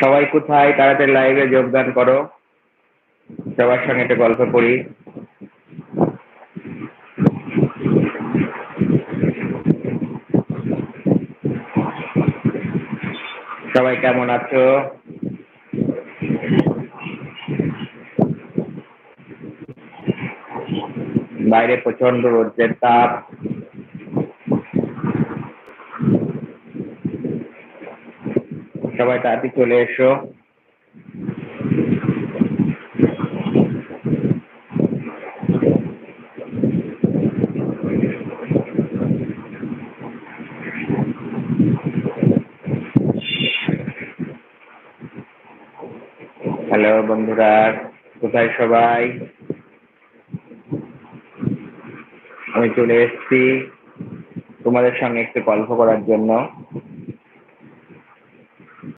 সবাই কোথায়? তাড়াতাড়ি লাইভে যোগদান করো। সবার সঙ্গে একটা গল্প করি। সবাই কেমন আছো? বাইরে প্রচণ্ড রোদের তাপ। সবাই তাড়াতাড়ি চলে এসো। হ্যালো বন্ধুরা, কোথায় সবাই? আমি চলে এসেছি তোমাদের সঙ্গে একটু গল্প করার জন্য।